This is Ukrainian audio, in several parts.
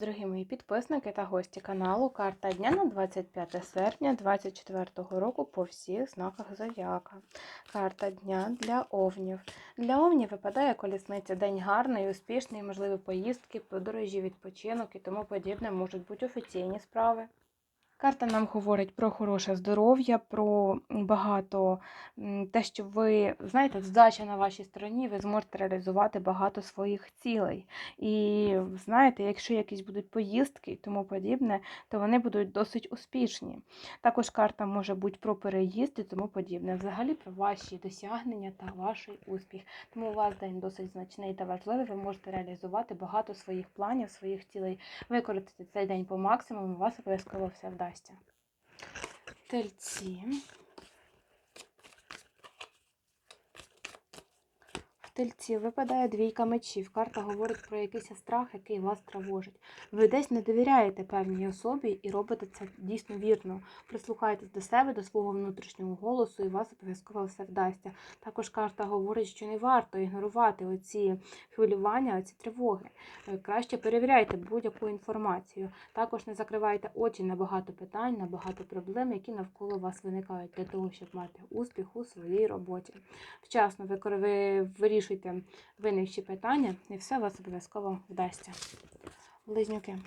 Дорогі мої підписники та гості каналу, карта дня на 25 серпня 2024 року по всіх знаках зодіака. Карта дня для овнів. Для овнів випадає колісниця. День гарний, успішний, можливі поїздки, подорожі, відпочинок і тому подібне можуть бути офіційні справи. Карта нам говорить про хороше здоров'я, про багато те, що ви знаєте, здача на вашій стороні, ви зможете реалізувати багато своїх цілей. І знаєте, якщо якісь будуть поїздки і тому подібне, то вони будуть досить успішні. Також карта може бути про переїзд і тому подібне. Взагалі про ваші досягнення та ваш успіх. Тому у вас день досить значний та важливий. Ви можете реалізувати багато своїх планів, своїх цілей. Використати цей день по максимуму, у вас обов'язково все вдасться. Тельці. Тельці випадає двійка мечів. Карта говорить про якийсь страх, який вас тривожить. Ви десь не довіряєте певній особі і робите це дійсно вірно. Прислухайтесь до себе, до свого внутрішнього голосу, і вас обов'язково все вдасться. Також карта говорить, що не варто ігнорувати оці хвилювання, оці тривоги. Е, Краще перевіряйте будь-яку інформацію. Також не закривайте очі на багато питань, на багато проблем, які навколо вас виникають для того, щоб мати успіх у своїй роботі. Вчасно ви, кор- ви вирішуйте виникші питання, і все у вас обов'язково вдасться. Близнюки.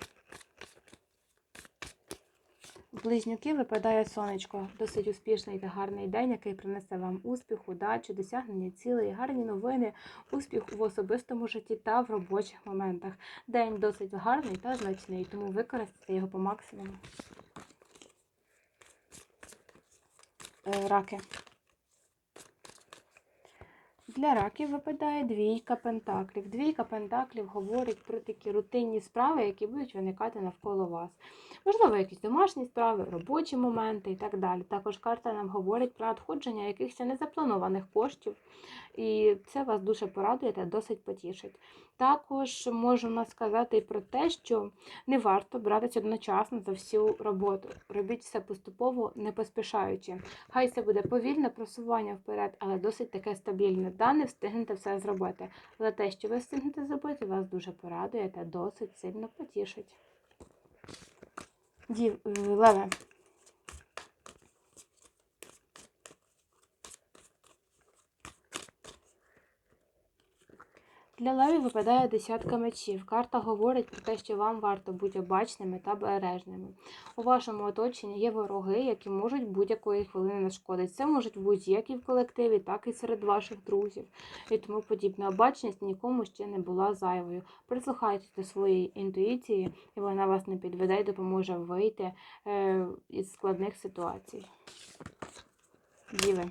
Близнюки випадає сонечко. Досить успішний та гарний день, який принесе вам успіх, удачу, досягнення цілей, гарні новини, успіх в особистому житті та в робочих моментах. День досить гарний та значний, тому використайте його по максимуму. Е, Раки. Для раків випадає двійка пентаклів. Двійка пентаклів говорить про такі рутинні справи, які будуть виникати навколо вас. Можливо, якісь домашні справи, робочі моменти і так далі. Також карта нам говорить про надходження якихось незапланованих коштів, і це вас дуже порадує та досить потішить. Також можемо сказати і про те, що не варто братися одночасно за всю роботу. Робіть все поступово, не поспішаючи. Хай це буде повільне просування вперед, але досить таке стабільне. Да, не встигнете все зробити. Але те, що ви встигнете зробити, вас дуже порадує та досить сильно потішить. Дів, е, Леве. Для леві випадає десятка мечів. Карта говорить про те, що вам варто бути обачними та бережними. У вашому оточенні є вороги, які можуть будь-якої хвилини нашкодити. Це можуть бути як і в колективі, так і серед ваших друзів і тому подібне. Обачність нікому ще не була зайвою. Прислухайтесь до своєї інтуїції, і вона вас не підведе і допоможе вийти е, із складних ситуацій. Діви.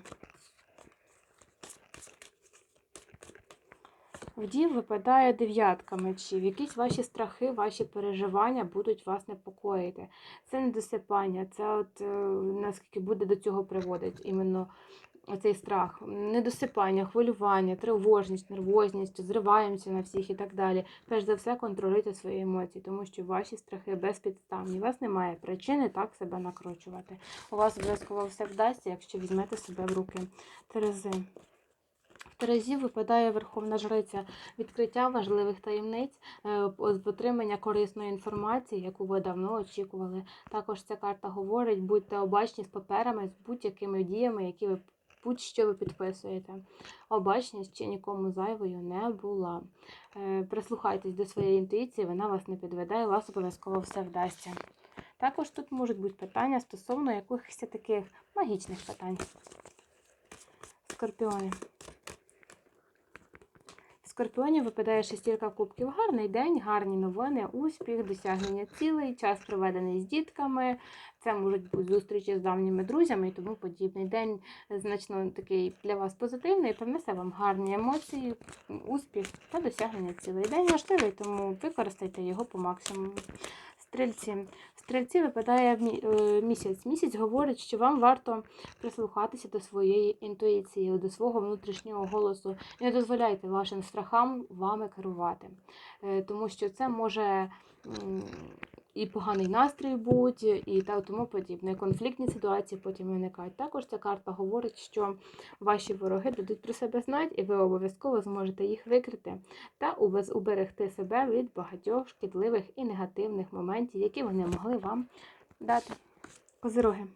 В дів випадає дев'ятка мечів. Якісь ваші страхи, ваші переживання будуть вас непокоїти. Це недосипання, це от е, наскільки буде до цього приводить іменно цей страх. Недосипання, хвилювання, тривожність, нервозність, зриваємося на всіх і так далі. Перш за все, контролюйте свої емоції, тому що ваші страхи безпідставні. У вас немає причини так себе накручувати. У вас обов'язково все вдасться, якщо візьмете себе в руки. Терези. В Терезі випадає Верховна Жриця відкриття важливих таємниць, е, отримання корисної інформації, яку ви давно очікували. Також ця карта говорить, будьте обачні з паперами, з будь-якими діями, які ви будь-що ви підписуєте. Обачність ще нікому зайвою не була. Е, Прислухайтесь до своєї інтуїції, вона вас не підведе, і вас обов'язково все вдасться. Також тут можуть бути питання стосовно якихось таких магічних питань. Скорпіони. В Скорпіоні випадає шестірка кубків. Гарний день, гарні новини, успіх, досягнення цілей, час проведений з дітками. Це можуть бути зустрічі з давніми друзями і тому подібний день значно такий для вас позитивний, принесе вам гарні емоції, успіх та досягнення цілей. День важливий, тому використайте його по максимуму. Стрільці. Стрільці випадає е, місяць. Місяць говорить, що вам варто прислухатися до своєї інтуїції, до свого внутрішнього голосу. І не дозволяйте вашим страхам вами керувати. Е, Тому що це може і поганий настрій будь, і та тому подібне. Конфліктні ситуації потім виникають. Також ця карта говорить, що ваші вороги дадуть про себе знати, і ви обов'язково зможете їх викрити та уберегти себе від багатьох шкідливих і негативних моментів, які вони могли вам дати. Козироги.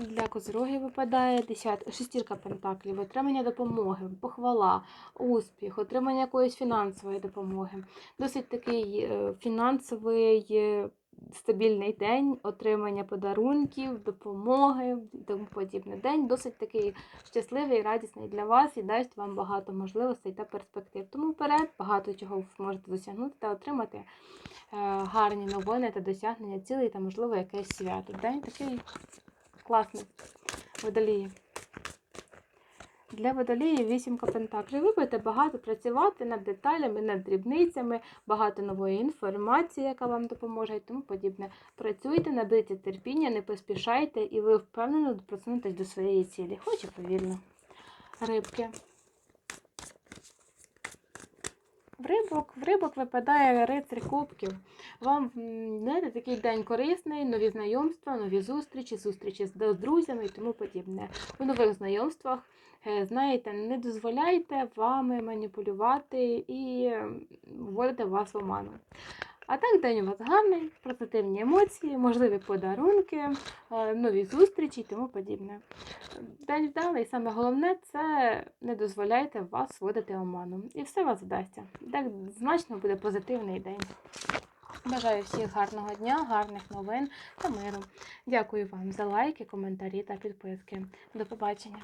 Для козирогів випадає шестірка пентаклів, отримання допомоги, похвала, успіх, отримання якоїсь фінансової допомоги. Досить такий е, фінансовий е, стабільний день, отримання подарунків, допомоги тому подібне. День досить такий щасливий, радісний для вас і дасть вам багато можливостей та перспектив. Тому вперед багато чого ви зможете досягнути та отримати е, гарні новини та досягнення цілей та, можливо, якесь свято. День такий класний. Водолії. Для водолії вісімка пентаклів. Ви будете багато працювати над деталями, над дрібницями, багато нової інформації, яка вам допоможе і тому подібне. Працюйте, набийте терпіння, не поспішайте, і ви впевнено просунетесь до своєї цілі, хоч і повільно. Рибки. В рибок, в рибок випадає рицарь кубків. Вам знаєте, такий день корисний, нові знайомства, нові зустрічі, зустрічі з друзями і тому подібне. У нових знайомствах, е, знаєте, не дозволяйте вами маніпулювати і вводити вас в оману. А так, день у вас гарний, позитивні емоції, можливі подарунки, е, нові зустрічі і тому подібне. День вдалий, саме головне це не дозволяйте вас вводити оману. І все вас вдасться. Так значно буде позитивний день. Бажаю всіх гарного дня, гарних новин та миру. Дякую вам за лайки, коментарі та підписки. До побачення.